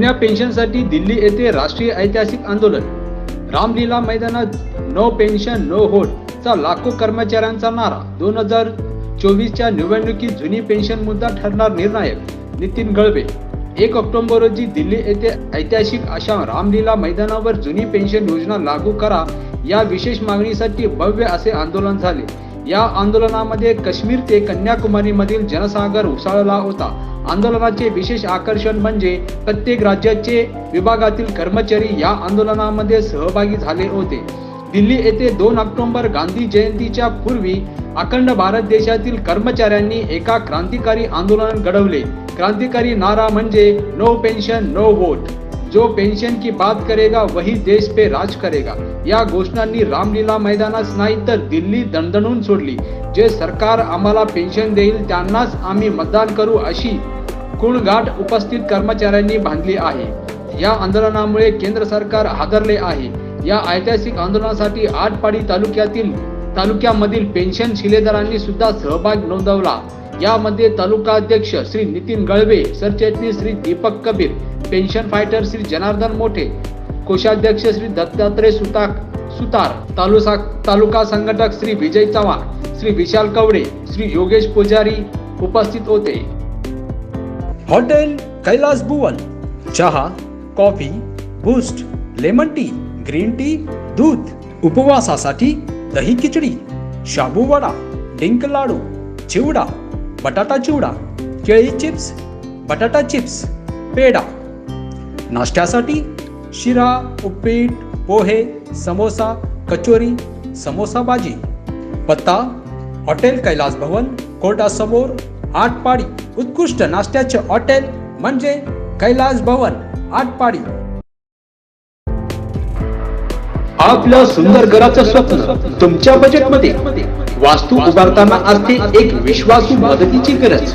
जुन्या पेन्शनसाठी दिल्ली येथे राष्ट्रीय ऐतिहासिक आंदोलन. रामलीला मैदानात नो पेन्शन नो होट चा लाखो कर्मचाऱ्यांचा नारा. दोन हजार चोवीसच्या निवडणुकीत जुनी पेन्शन मुद्दा ठरणार निर्णायक नितीन गळवे. एक ऑक्टोबर रोजी दिल्ली येथे ऐतिहासिक अशा रामलीला मैदानावर जुनी पेन्शन योजना लागू करा या विशेष मागणीसाठी भव्य असे आंदोलन झाले. या आंदोलनामध्ये काश्मीर ते कन्याकुमारी मधील जनसागर उसळला होता. आंदोलनाचे विशेष आकर्षण म्हणजे प्रत्येक राज्याचे विभागातील कर्मचारी या आंदोलनामध्ये सहभागी झाले होते. दिल्ली येथे दोन ऑक्टोबर गांधी जयंतीच्या पूर्वी अखंड भारत देशातील कर्मचाऱ्यांनी एका क्रांतिकारी आंदोलन घडवले. क्रांतिकारी नारा म्हणजे नो पेन्शन नो वोट जो पेन्शन की बात करेगा वही देश पे राज करेगा। या घोषणांनी रामलीला मैदानात नाही तर दिल्ली दणदणून सोडली। जे सरकार आम्हाला पेन्शन देईल त्यांनाच आम्ही मतदान करू अशी कुणगाठ उपस्थित कर्मचाऱ्यांनी बांधली आहे। या आंदोलनामुळे केंद्र सरकार हादरले आहे। या ऐतिहासिक आंदोलनासाठी आटपाडी तालुक्यातील तालुक्यामधील पेन्शन शिलेदारांनी सुद्धा सहभाग नोंदवला। यामध्ये तालुका अध्यक्ष श्री नितीन गळवे सरचिटणीस श्री दीपक कबीर पेन्शन फायटर श्री जनार्दन मोठे कोषाध्यक्ष श्री दत्तात्रय सुताक सुतार तालुका तालुका संघटक श्री विजय चव्हाण श्री विशाल कवडे श्री योगेश पुजारी उपस्थित होते. हॉटेल कैलास भुवन चहा coffee Boost lemon tea green tea दूध उपवासासाठी दही खिचडी शाबू वडा डिंक लाडू चिवडा बटाटा चिवडा केळी चिप्स बटाटा चिप्स पेढा. नाश्त्यासाठी शिरा उपीट पोहे समोसा कचोरी समोसा भाजी पत्ता हॉटेल कैलास भवन कोर्टासमोर आटपाडी उत्कृष्ट नाश्त्याचे हॉटेल म्हणजे कैलास भवन आटपाडी. आपल्या सुंदर घराचं स्वप्न तुमच्या बजेटमध्ये वास्तू उभारताना असते एक विश्वासू मदतीची गरज.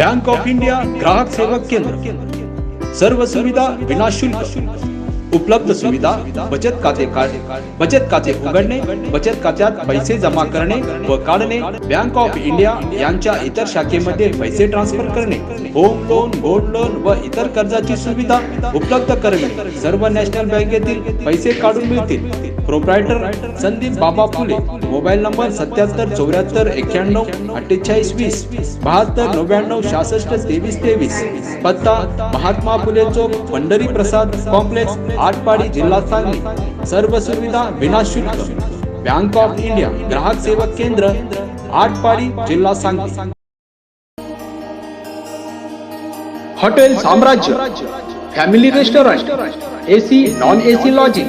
बँक ऑफ इंडिया ग्राहक सेवा केंद्र. सर्व सुविधा विनाशुल्क. उपलब्ध सुविधा बचत खाते काढणे बचत खाते उघडणे बचत खात्यात पैसे जमा करणे व काढणे. बँक ऑफ इंडिया यांच्या इतर शाखेमध्ये पैसे ट्रान्सफर करणे. होम लोन गोल्ड लोन व इतर कर्जाची सुविधा उपलब्ध करणे. सर्व नॅशनल बँकेतील पैसे काढून मिळतील. प्रोप्रायटर संदीप बाबा फुले. मोबाईल नंबर सत्याहत्तर चौऱ्याहत्तर एक्क्याण्णव अठ्ठेचाळीस वीस बहात्तर नव्याण्णव सहासष्ट तेवीस तेवीस. पत्ता महात्मा फुले चौक पंढरी प्रसाद कॉम्प्लेक्स आटपाडी जिल्हा सांगली. सर्व सुविधा विनाशुल्क. बँक ऑफ इंडिया ग्राहक सेवा केंद्र आटपाडी जिल्हा Sangli. Hotel Samrajya family restaurant AC non AC lodging.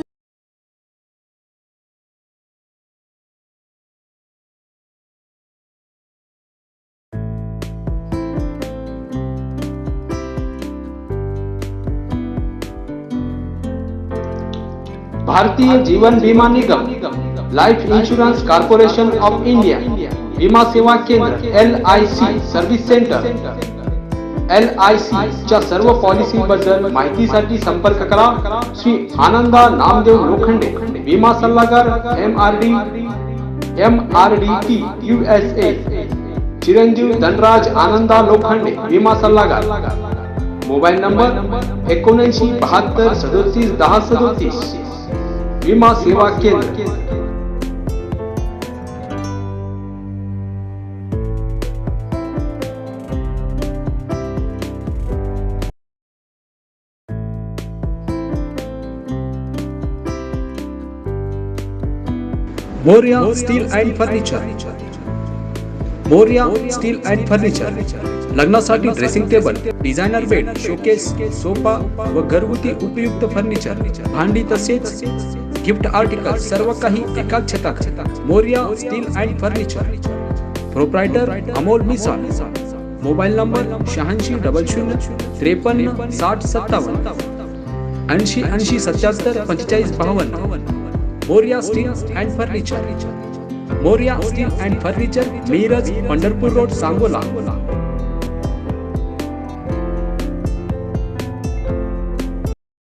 Bharatiya Jeevan Bima Nigam life insurance corporation of India विमा सेवा केंद्र L I C service centre L I C च्या सर्व पॉलिसी बद्दल माहितीसाठी संपर्क करा. श्री आनंदा नामदेव लोखंडे विमा सल्लागार M R D M R D T U S A चिरंजीव धनराज आनंदा लोखंडे विमा सल्लागार. मोबाईल नंबर एकोणऐंशी बहात्तर सदोतीस दहा सदोतीस. विमा सेवा केंद्र Moriya steel and furniture Moriya, steel and furniture. लग्नासाठी dressing table, designer bed, showcase, sofa व घरगुती उपयुक्त फर्निचर, भांडी तसेच गिफ्ट आर्टिकल सर्व काही एकाच छतात. Moriya, steel and furniture. Proprietor Amol Misal mobile number शहाऐंशी, डबल शून्य, त्रेपन्न, साठ, सत्तावन्न. ऐंशी ऐंशी, सत्याहत्तर, पंचेचाळीस, बावन्न. Moriya, steel and furniture. Moriya steel and furniture Miraj Pandharpur road Sangola.